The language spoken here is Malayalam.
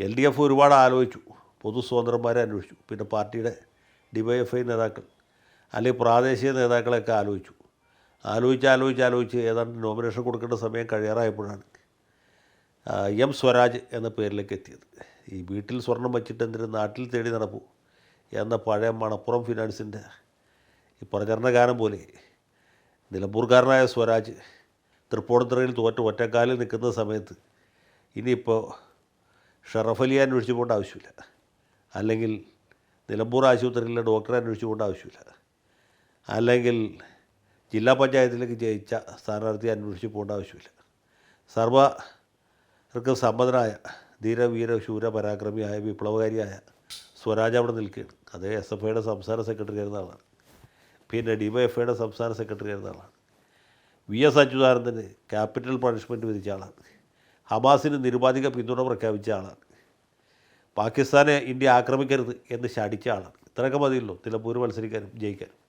എൽ ഡി എഫ് ഒരുപാട് ആലോചിച്ചു പൊതു സ്വതന്ത്രന്മാരെ അന്വേഷിച്ചു പിന്നെ പാർട്ടിയുടെ ഡിവൈഎഫ്ഐ നേതാക്കൾ അല്ലെങ്കിൽ പ്രാദേശിക നേതാക്കളെയൊക്കെ ആലോചിച്ചു. ആലോചിച്ച് ആലോചിച്ച് ആലോചിച്ച് ഏതാണ്ട് നോമിനേഷൻ കൊടുക്കേണ്ട സമയം കഴിയാറായപ്പോഴാണ് എം സ്വരാജ് എന്ന പേരിലേക്ക് എത്തിയത്. ഈ വീട്ടിൽ സ്വർണം വച്ചിട്ട് എന്തിനും നാട്ടിൽ തേടി നടപ്പു എന്ന പഴയ മണപ്പുറം ഫിനാൻസിന്റെ ഈ പ്രചരണ ഗാനം പോലെ നിലമ്പൂർക്കാരനായ സ്വരാജ് തൃപ്പൂണിത്തുറയിൽ തോറ്റ് ഒറ്റക്കാലിൽ നിൽക്കുന്ന സമയത്ത് ഇനിയിപ്പോൾ ഷറഫ് അലി അന്വേഷിച്ച് പോകേണ്ട ആവശ്യമില്ല. അല്ലെങ്കിൽ നിലമ്പൂർ ആശുപത്രിയിലെ ഡോക്ടറെ അന്വേഷിച്ച് പോകേണ്ട ആവശ്യമില്ല. അല്ലെങ്കിൽ ജില്ലാ പഞ്ചായത്തിലേക്ക് ജയിച്ച സ്ഥാനാർത്ഥിയെ അന്വേഷിച്ച് പോകേണ്ട ആവശ്യമില്ല. സർവർക്ക് സമ്മതനായ ധീരവീര ശൂര പരാക്രമിയായ വിപ്ലവകാരിയായ സ്വരാജ് അവിടെ നിൽക്കുകയാണ്. അതേ എസ് എഫ് ഐയുടെ സംസ്ഥാന സെക്രട്ടറി ആയിരുന്ന ആളാണ്. പിന്നെ ഡി വൈ എഫ് ഐയുടെ സംസ്ഥാന സെക്രട്ടറി ആയിരുന്ന ആളാണ്. വി എസ് അച്യുതാനന്ദന് ക്യാപിറ്റൽ പണിഷ്മെന്റ് വിധിച്ച ആളാണ്. ഹമാസിന് നിരുപാധിക പിന്തുണ പ്രഖ്യാപിച്ച ആളാണ്. പാകിസ്ഥാനെ ഇന്ത്യ ആക്രമിക്കരുത് എന്ന് ശാടിച്ച ആളാണ്. ഇത്രയൊക്കെ മതിയല്ലോ. നിലമ്പൂർ മത്സരിക്കാനും ജയിക്കാനും.